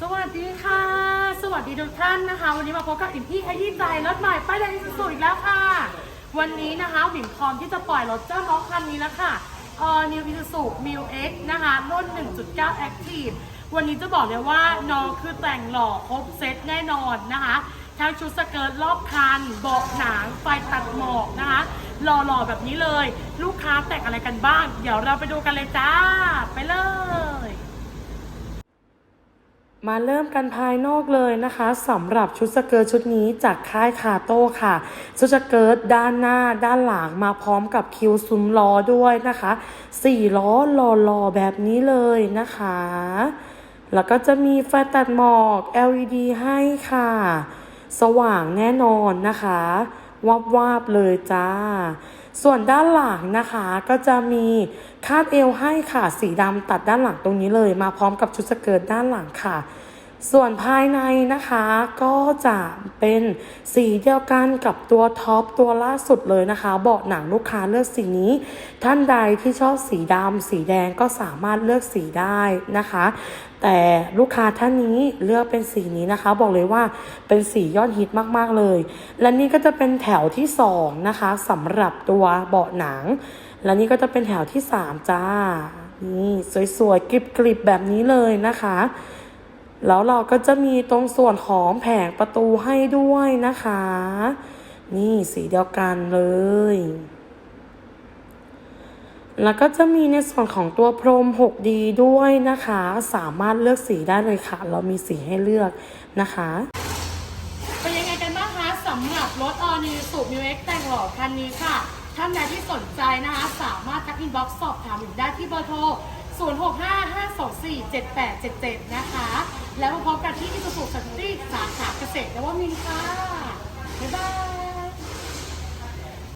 สวัสดีค่ะ สวัสดีทุกท่านนะคะ วันนี้มาพบกับอิ่มที่ขยี้ใจรถใหม่ป้ายแดงสุดๆอีกแล้วค่ะ วันนี้นะคะบิ่มพร้อมที่จะปล่อยรถเจ้าน้องคันนี้แล้วค่ะเอ่อ New Isuzu m i l X นะคะรุ่น 1.9 Active วันนี้จะบอกเลยว่าน้องคือแต่งหล่อครบเซตแน่นอนนะคะทั้งชุดสเกิร์ตรอบคันเบาะหนังไฟตัดหมอกนะคะหล่อๆแบบนี้เลย ลูกค้าแต่งอะไรกันบ้าง เดี๋ยวเราไปดูกันเลยจ้า ไปเลย มาเริ่มกันภายนอกเลยนะคะสำหรับชุดสเกิร์ตชุดนี้จากค่ายคาโต้ค่ะ ชุดสเกิร์ตด้านหน้าด้านหลังมาพร้อมกับคิวซุ้มล้อด้วยนะคะสี่ล้อหล่อๆแบบนี้เลยนะคะ แล้วก็จะมีไฟตัดหมอก LED ให้ค่ะ สว่างแน่นอนนะคะ วับวาบๆเลยจ้า ส่วนด้านหลังนะคะก็จะมีคาดเอวให้ค่ะสีดำตัดด้านหลังตรงนี้เลย มาพร้อมกับชุดสเกิร์ตด้านหลังค่ะ ส่วนภายในนะคะก็จะเป็นสีเดียวกันกับตัวท็อปตัวล่าสุดเลยนะคะ เบาะหนังลูกค้าเลือกสีนี้ ท่านใดที่ชอบสีดำสีแดงก็สามารถเลือกสีได้นะคะ แต่ลูกค้าท่านนี้เลือกเป็นสีนี้นะคะ บอกเลยว่าเป็นสียอดฮิตมากๆเลย และนี่ก็จะเป็นแถวที่สองนะคะสำหรับตัวเบาะหนัง และนี่ก็จะเป็นแถวที่สามจ้านี่สวยๆกริบๆแบบนี้เลยนะคะ แล้วเราก็จะมีตรงส่วนของแผงประตูให้ด้วยนะคะ นี่สีเดียวกันเลย แล้วก็จะมีในส่วนของตัวพรม 6D ด้วยนะคะ สามารถเลือกสีได้เลยค่ะ เรามีสีให้เลือกนะคะเป็นยังไงกันบ้างคะสำหรับรถ All New s u m i x แต่งหล่อคันนี้ค่ะท่านใดที่สนใจนะคะ สามารถทักอินบ็อกซ์สอบถามอยู่ได้ที่เบอร์โทร 0655247877 นะคะ แล้วมาพบกันที่อิสุสุสันติสาขาเกษตรนวว่ามีค่ะ